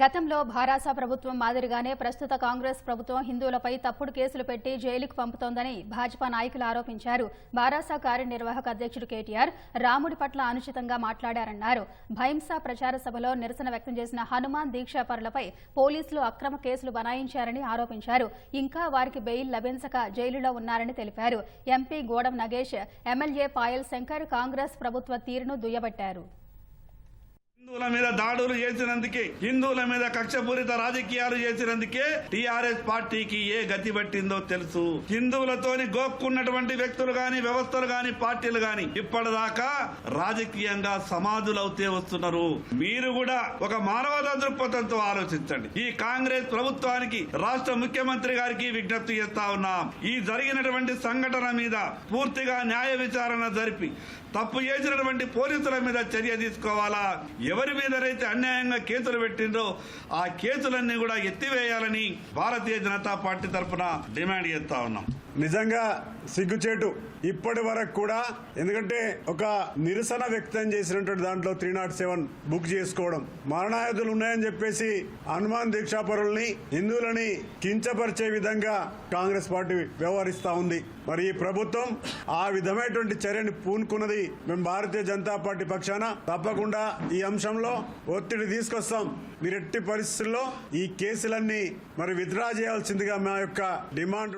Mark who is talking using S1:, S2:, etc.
S1: గతంలో భారాస ప్రభుత్వం మాదిరిగానే ప్రస్తుత కాంగ్రెస్ ప్రభుత్వం హిందువులపై తప్పుడు కేసులు పెట్టి జైలుకు పంపుతోందని భాజపా నాయకులు ఆరోపించారు. భారాస కార్యనిర్వాహక అధ్యక్షుడు కేటీఆర్ రాముడి పట్ల అనుచితంగా మాట్లాడారన్నారు. భైంసా ప్రచార సభలో నిరసన వ్యక్తం చేసిన హనుమాన్ దీక్షాపరులపై పోలీసులు అక్రమ కేసులు బనాయించారని ఆరోపించారు. ఇంకా వారికి బెయిల్ లభించక జైలులో ఉన్నారని తెలిపారు. ఎంపీ గోడం నగేష్ ఎమ్మెల్యే పాయల్ శంకర్ కాంగ్రెస్ ప్రభుత్వ తీరును దుయ్యబట్టారు.
S2: హిందువుల మీద దాడులు చేసినందుకే హిందువుల మీద కక్షపూరిత రాజకీయాలు చేసినందుకే టిఆర్ఎస్ పార్టీకి ఏ గతి పట్టిందో తెలుసు. హిందువులతోని గోక్కున్నటువంటి వ్యక్తులు గాని వ్యవస్థలు గాని పార్టీలు గాని ఇప్పటిదాకా రాజకీయంగా సమాధులవుతే వస్తున్నారు. మీరు కూడా ఒక మానవతా దృక్పథంతో ఆలోచించండి. ఈ కాంగ్రెస్ ప్రభుత్వానికి రాష్ట్ర ముఖ్యమంత్రి గారికి విజ్ఞప్తి చేస్తా ఉన్నాం. ఈ జరిగినటువంటి సంఘటన మీద పూర్తిగా న్యాయ విచారణ జరిపి తప్పు చేసినటువంటి పోలీసుల మీద చర్య తీసుకోవాలా? ఎవరి మీదనైతే అన్యాయంగా కేసులు పెట్టిండ్రో ఆ కేసులన్నీ కూడా ఎత్తివేయాలని భారతీయ జనతా పార్టీ తరఫున డిమాండ్ చేస్తా ఉన్నాం.
S3: నిజంగా సిగ్గుచేటు ఇప్పటి వరకు కూడా ఎందుకంటే ఒక నిరసన వ్యక్తం చేసినటువంటి దాంట్లో త్రీ నాట్ సెవెన్ బుక్ చేసుకోవడం. మరణాయుధులు ఉన్నాయని చెప్పేసి హనుమాన్ దీక్షాపరుల్ని హిందువులని కించపరిచే విధంగా కాంగ్రెస్ పార్టీ వ్యవహరిస్తా ఉంది. మరి ఈ ప్రభుత్వం ఆ విధమైనటువంటి చర్యని పూనుకున్నది మేము భారతీయ జనతా పార్టీ పక్షాన. తప్పకుండా ఈ అంశంలో ఒత్తిడి తీసుకొస్తాం. మీరు ఎట్టి పరిస్థితుల్లో ఈ కేసులన్నీ మరి విత్డ్రా చేయాల్సిందిగా మా యొక్క డిమాండ్